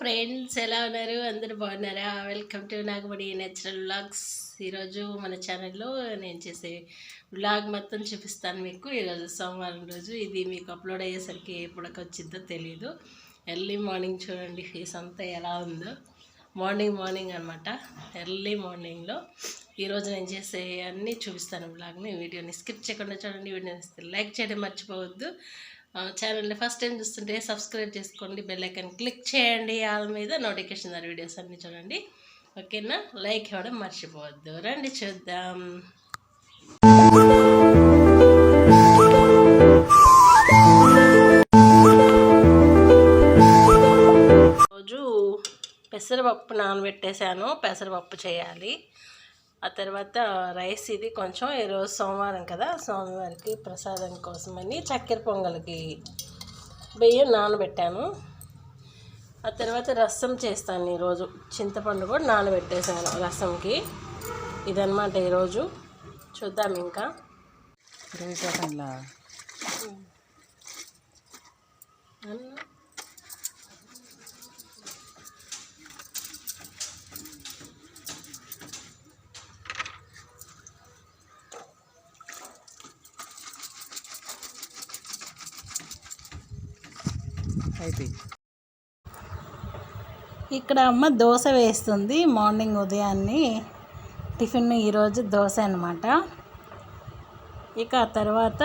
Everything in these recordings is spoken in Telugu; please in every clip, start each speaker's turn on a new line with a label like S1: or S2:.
S1: ఫ్రెండ్స్ ఎలా ఉన్నారు? అందరూ బాగున్నారా? Welcome to Nagamani natural vlogs ఈరోజు మన ఛానల్లో నేను చేసే వ్లాగ్ మొత్తం చూపిస్తాను మీకు. ఈరోజు సోమవారం రోజు. ఇది మీకు అప్లోడ్ అయ్యేసరికి ఎప్పుడకి వచ్చిందో తెలియదు ఎర్లీ మార్నింగ్ చూడండి ఫేస్ అంతా ఎలా ఉందో. మార్నింగ్ మార్నింగ్ అనమాట ఎర్లీ మార్నింగ్లో ఈరోజు నేను చేసే అన్నీ చూపిస్తాను బ్లాగ్ని వీడియోని స్కిప్ చేయకుండా చూడండి. వీడియోని లైక్ చేయడం మర్చిపోవద్దు. ఛానల్ని ఫస్ట్ టైం చూస్తుంటే సబ్స్క్రైబ్ చేసుకోండి బెల్ ఐకాన్ క్లిక్ చేయండి. ఆల్ మీద నోటిఫికేషన్ ద్వారా వీడియోస్ అన్నీ చూడండి. ఓకేనా? లైక్ ఇవ్వడం మర్చిపోవద్దు. రండి చూద్దాం. రోజు పెసరపప్పు నానబెట్టేశాను. పెసరపప్పు చేయాలి. ఆ తర్వాత రైస్ ఇది కొంచెం ఈరోజు సోమవారం కదా సోమవారికి ప్రసాదం కోసమని చక్కెర పొంగల్కి బియ్యం నానబెట్టాను. ఆ తర్వాత రసం చేస్తాను ఈరోజు చింతపండు కూడా నానబెట్టేశాను రసంకి. ఇదన్నమాట ఈరోజు చూద్దాం ఇంకా. అన్న.
S2: అయిపోయి
S3: ఇక్కడ అమ్మ దోశ వేస్తుంది మార్నింగ్ ఉదయాన్నే. టిఫిన్ ఈరోజు దోశ అనమాట ఇక ఆ తర్వాత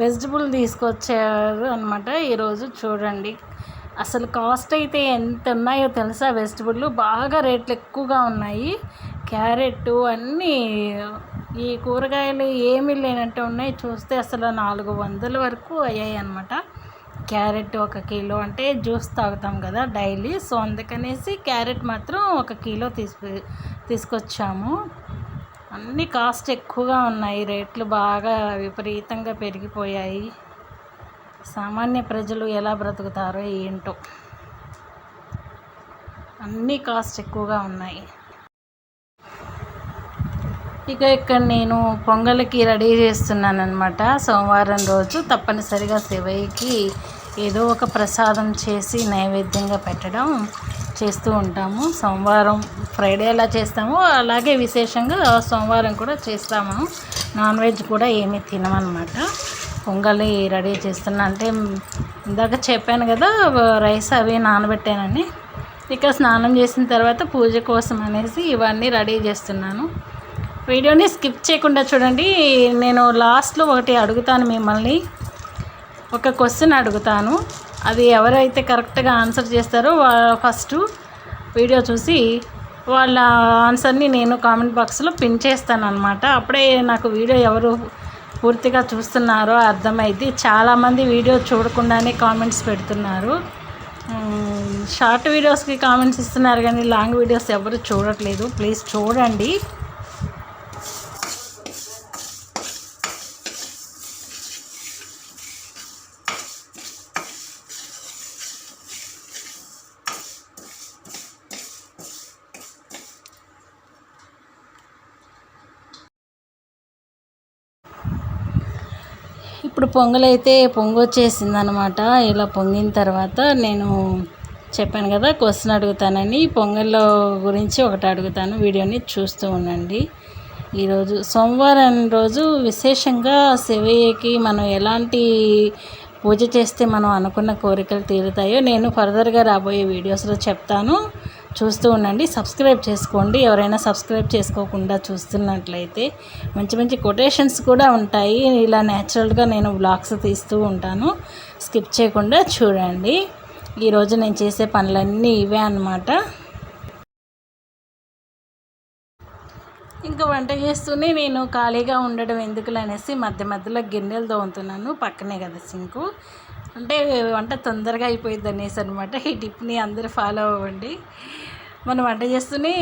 S3: వెజిటబుల్ తీసుకొచ్చారు అనమాట ఈరోజు చూడండి. అసలు కాస్ట్ అయితే ఎంత ఉన్నాయో తెలుసా వెజిటబుల్ బాగా రేట్లు ఎక్కువగా ఉన్నాయి. క్యారెట్ అన్నీ ఈ కూరగాయలు ఏమీ లేనట్టు ఉన్నాయి. చూస్తే అసలు నాలుగు వందల వరకు అయ్యాయి అనమాట క్యారెట్ ఒక కిలో అంటే జ్యూస్ తాగుతాం కదా డైలీ. సో అందుకనేసి క్యారెట్ మాత్రం ఒక కిలో తీసుకు తీసుకొచ్చాము. అన్ని కాస్ట్ ఎక్కువగా ఉన్నాయి. రేట్లు బాగా విపరీతంగా పెరిగిపోయాయి. సామాన్య ప్రజలు ఎలా బ్రతుకుతారో ఏంటో. అన్నీ కాస్ట్ ఎక్కువగా ఉన్నాయి. ఇక ఇక్కడ నేను పొంగల్కి రెడీ చేస్తున్నాను అనమాట సోమవారం రోజు తప్పనిసరిగా శివయ్యకి ఏదో ఒక ప్రసాదం చేసి నైవేద్యంగా పెట్టడం చేస్తూ ఉంటాము. సోమవారం ఫ్రైడే ఎలా చేస్తామో అలాగే విశేషంగా సోమవారం కూడా చేస్తాము. నాన్ వెజ్ కూడా ఏమీ తినమన్నమాట. పొంగలి రెడీ చేస్తున్నా అంటే ఇందాక చెప్పాను కదా రైస్ అవి నానబెట్టానని. ఇక స్నానం చేసిన తర్వాత పూజ కోసం అనేసి ఇవన్నీ రెడీ చేస్తున్నాను. వీడియోని స్కిప్ చేయకుండా చూడండి. నేను లాస్ట్లో ఒకటి అడుగుతాను మిమ్మల్ని. ఒక క్వశ్చన్ అడుగుతాను. అది ఎవరైతే కరెక్ట్గా ఆన్సర్ చేస్తారో వాళ్ళ ఫస్ట్ వీడియో చూసి వాళ్ళ ఆన్సర్ని నేను కామెంట్ బాక్స్లో పిన్ చేస్తాను అనమాట అప్పుడే నాకు వీడియో ఎవరు పూర్తిగా చూస్తున్నారో అర్థమైంది చాలామంది వీడియో చూడకుండానే కామెంట్స్ పెడుతున్నారు. షార్ట్ వీడియోస్కి కామెంట్స్ ఇస్తున్నారు కానీ లాంగ్ వీడియోస్ ఎవరు చూడట్లేదు. ప్లీజ్ చూడండి. ఇప్పుడు పొంగలైతే పొంగొచ్చేసింది అనమాట ఇలా పొంగిన తర్వాత నేను చెప్పాను కదా క్వశ్చన్ అడుగుతానని. పొంగల్లో గురించి ఒకటి అడుగుతాను వీడియోని చూస్తూ ఉండండి. ఈరోజు సోమవారం రోజు విశేషంగా శివయ్యకి మనం ఎలాంటి పూజ చేస్తే మనం అనుకున్న కోరికలు తీరుతాయో నేను ఫర్దర్గా రాబోయే వీడియోస్లో చెప్తాను. చూస్తూ ఉండండి. సబ్స్క్రైబ్ చేసుకోండి. ఎవరైనా సబ్స్క్రైబ్ చేసుకోకుండా చూస్తున్నట్లయితే మంచి మంచి కొటేషన్స్ కూడా ఉంటాయి. ఇలా న్యాచురల్గా నేను బ్లాగ్స్ తీస్తూ ఉంటాను. స్కిప్ చేయకుండా చూడండి. ఈరోజు నేను చేసే పనులన్నీ ఇవే అన్నమాట. ఇంకా వంట చేస్తూనే నేను ఖాళీగా ఉండడం ఎందుకులు అనేసి మధ్య మధ్యలో గిన్నెలు తోముతున్నాను. పక్కనే కదా సింకు. అంటే వంట తొందరగా అయిపోయింది అనేసి అనమాట ఈ టిప్ని అందరూ ఫాలో అవ్వండి. మనం వంట చేస్తూనే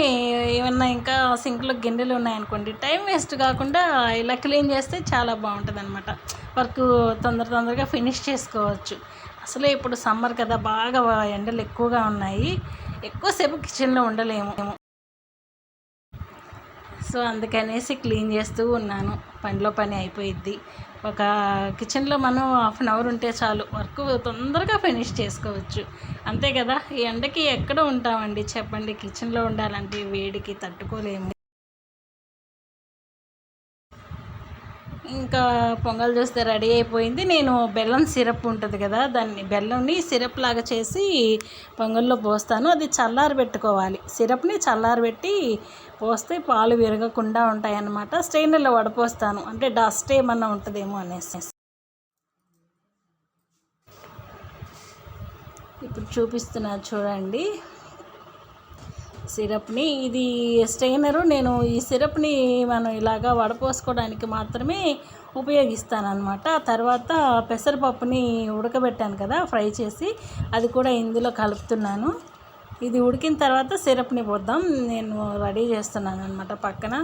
S3: ఏమన్నా ఇంకా సింక్లో గిన్నెలు ఉన్నాయనుకోండి టైం వేస్ట్ కాకుండా ఇలా క్లీన్ చేస్తే చాలా బాగుంటుంది అనమాట వర్క్ తొందర తొందరగా ఫినిష్ చేసుకోవచ్చు. అసలే ఇప్పుడు సమ్మర్ కదా బాగా ఎండలు ఎక్కువగా ఉన్నాయి. ఎక్కువసేపు కిచెన్లో ఉండలేము. సో అందుకనేసి క్లీన్ చేస్తూ ఉన్నాను. పనిలో పని అయిపోయిద్ది. ఒక కిచెన్లో మనం హాఫ్ అన్ అవర్ ఉంటే చాలు వర్క్ తొందరగా ఫినిష్ చేసుకోవచ్చు. అంతే కదా? ఈ ఎండకి ఎక్కడ ఉంటామండి చెప్పండి? కిచెన్లో ఉండాలంటే వేడికి తట్టుకోలేము. ఇంకా పొంగల్ చూస్తే రెడీ అయిపోయింది. నేను బెల్లం సిరప్ ఉంటుంది కదా దాన్ని బెల్లంని సిరప్ లాగా చేసి పొంగల్లో పోస్తాను. అది చల్లారి పెట్టుకోవాలి. సిరప్ని చల్లారబెట్టి పోస్తే పాలు విరగకుండా ఉంటాయన్నమాట. అన్నమాట వడపోస్తాను. అంటే డస్ట్ ఏమన్నా ఉంటుందేమో అనేసి. ఇప్పుడు చూపిస్తున్నా చూడండి. సిరప్ని ఇది స్ట్రెయినరు నేను ఈ సిరప్ని మనం ఇలాగా వడపోసుకోవడానికి మాత్రమే ఉపయోగిస్తాను అనమాట తర్వాత పెసరపప్పుని ఉడకబెట్టాను కదా ఫ్రై చేసి అది కూడా ఇందులో కలుపుతున్నాను. ఇది ఉడికిన తర్వాత సిరప్ని పోద్దాం. నేను రెడీ చేస్తున్నాను అనమాట పక్కన.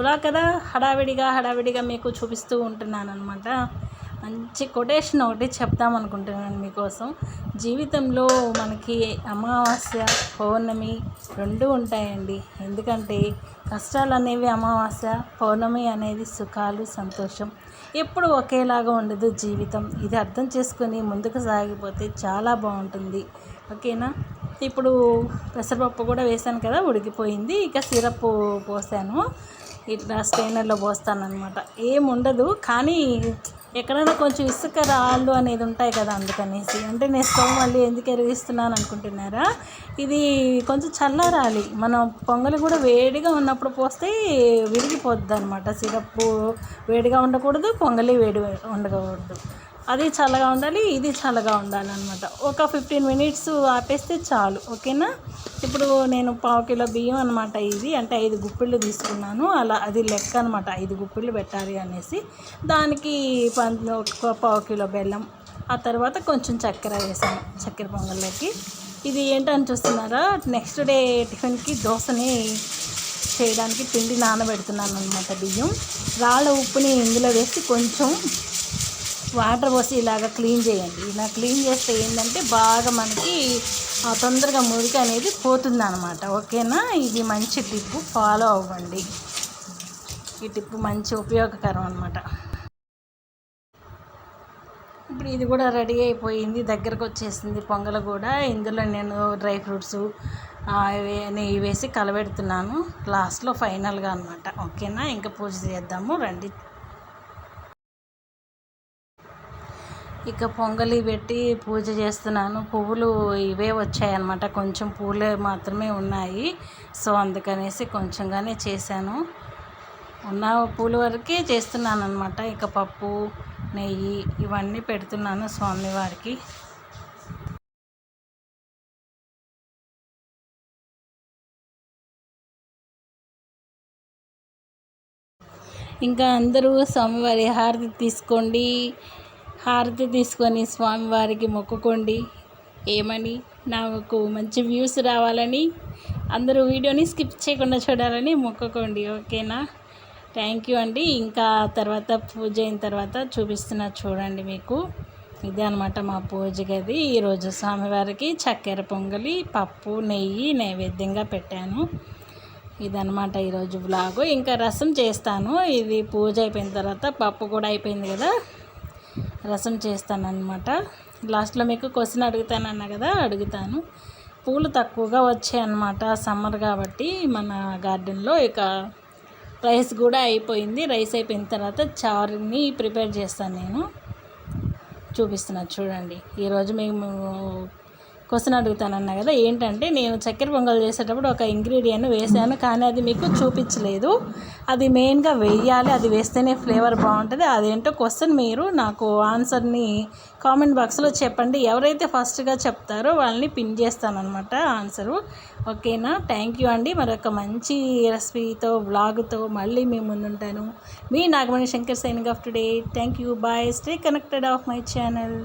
S3: ఇలా కదా హడావిడిగా హడావిడిగా మీకు చూపిస్తూ ఉంటున్నాను అనమాట మంచి కొటేషన్ ఒకటి చెప్దాం అనుకుంటున్నాను మీకోసం. జీవితంలో మనకి అమావాస్య పౌర్ణమి రెండు ఉంటాయండి. ఎందుకంటే కష్టాలు అనేవి అమావాస్య పౌర్ణమి అనేది సుఖాలు సంతోషం. ఎప్పుడు ఒకేలాగా ఉండదు జీవితం. ఇది అర్థం చేసుకొని ముందుకు సాగిపోతే చాలా బాగుంటుంది. ఓకేనా? ఇప్పుడు పెసరపప్పు కూడా వేసాను కదా ఉడికిపోయింది. ఇక సిరప్ పోసాను. ఇట్లా స్ట్రైనర్లో పోస్తాను అనమాట ఏముండదు కానీ ఎక్కడైనా కొంచెం ఇసుక రాళ్ళు అనేది ఉంటాయి కదా అందుకనేసి. అంటే నేను స్టవ్ మళ్ళీ ఎందుకు ఎరిగిస్తున్నాను అనుకుంటున్నారా? ఇది కొంచెం చల్లారాలి. మనం పొంగలి కూడా వేడిగా ఉన్నప్పుడు పోస్తే విరిగిపోద్ది అనమాట సిరప్ వేడిగా ఉండకూడదు పొంగలి వేడి ఉండకూడదు. అది చల్లగా ఉండాలి ఇది చల్లగా ఉండాలి అనమాట ఒక ఫిఫ్టీన్ మినిట్స్ ఆపేస్తే చాలు ఓకేనా? ఇప్పుడు నేను పావు కిలో బియ్యం అనమాట ఇది అంటే ఐదు గుప్పిళ్ళు తీసుకున్నాను. అలా అది లెక్క అనమాట ఐదు గుప్పిళ్ళు పెట్టాలి అనేసి. దానికి పం- ఒక పావు కిలో బెల్లం ఆ తర్వాత కొంచెం చక్కెర వేసాను చక్కెర పొంగల్లోకి. ఇది ఏంటని చూస్తున్నారా? నెక్స్ట్ డే టిఫిన్కి దోశని చేయడానికి పిండి నానబెడుతున్నాను అనమాట బియ్యం. రాళ్ళ ఉప్పుని ఇందులో వేసి కొంచెం వాటర్ పోసి ఇలాగ క్లీన్ చేయండి. ఇలా క్లీన్ చేస్తే ఏంటంటే బాగా మనకి తొందరగా మురికి అనేది పోతుంది అనమాట ఓకేనా? ఇది మంచి టిప్పు ఫాలో అవ్వండి. ఈ టిప్పు మంచి ఉపయోగకరం అనమాట ఇప్పుడు ఇది కూడా రెడీ అయిపోయింది. దగ్గరకు వచ్చేసింది పొంగల్ కూడా. ఇందులో నేను డ్రై ఫ్రూట్స్ నెయ్యి వేసి కలబెడుతున్నాను. లాస్ట్లో ఫైనల్గా అనమాట ఓకేనా? ఇంకా పూజ చేద్దాము. రండి. ఇక పొంగలి పెట్టి పూజ చేస్తున్నాను. పువ్వులు ఇవే వచ్చాయన్నమాట. కొంచెం పూలే మాత్రమే ఉన్నాయి. సో అందుకనేసి కొంచెంగానే చేశాను. ఉన్న పూల వరకే చేస్తున్నాను అనమాట ఇక పప్పు నెయ్యి ఇవన్నీ పెడుతున్నాను స్వామివారికి ఇంకా అందరూ స్వామివారి హారతి తీసుకోండి. హారతి తీసుకొని స్వామివారికి మొక్కుకోండి. ఏమని? నాకు మంచి వ్యూస్ రావాలని అందరూ వీడియోని స్కిప్ చేయకుండా చూడాలని మొక్కుకోండి. ఓకేనా? థ్యాంక్ యూ అండి. ఇంకా తర్వాత పూజ అయిన తర్వాత చూపిస్తున్నా చూడండి మీకు. ఇదే అనమాట మా పూజ గది. ఈరోజు స్వామివారికి చక్కెర పొంగలి పప్పు నెయ్యి నైవేద్యంగా పెట్టాను. ఇదనమాట ఈరోజు బ్లాగు ఇంకా రసం చేస్తాను. ఇది పూజ అయిపోయిన తర్వాత పప్పు కూడా అయిపోయింది కదా? రసం చేస్తానన్నమాట. లాస్ట్లో మీకు క్వశ్చన్ అడుగుతానన్నా కదా అడుగుతాను. పూలు తక్కువగా వచ్చాయి అన్నమాట సమ్మర్ కాబట్టి మన గార్డెన్లో ఇక రైస్ కూడా అయిపోయింది. రైస్ అయిపోయిన తర్వాత చారుని ప్రిపేర్ చేస్తాను నేను. చూపిస్తున్నా చూడండి. ఈరోజు మేము క్వశ్చన్ అడుగుతానన్నా కదా ఏంటంటే నేను చక్కెర పొంగల్ చేసేటప్పుడు ఒక ఇంగ్రీడియంట్ వేసాను కానీ అది మీకు చూపించలేదు. అది మెయిన్గా వేయాలి అది వేస్తేనే ఫ్లేవర్ బాగుంటుంది. అదేంటో క్వశ్చన్ మీరు నాకు ఆన్సర్ని కామెంట్ బాక్స్లో చెప్పండి. ఎవరైతే ఫస్ట్గా చెప్తారో వాళ్ళని పిన్ చేస్తానన్నమాట ఆన్సరు ఓకేనా థ్యాంక్ యూ అండి. మరొక మంచి రెసిపీతో బ్లాగ్తో మళ్ళీ మేము ముందుంటాను. మీ Nagamani Shankar signing off today thank you bye stay connected of my channel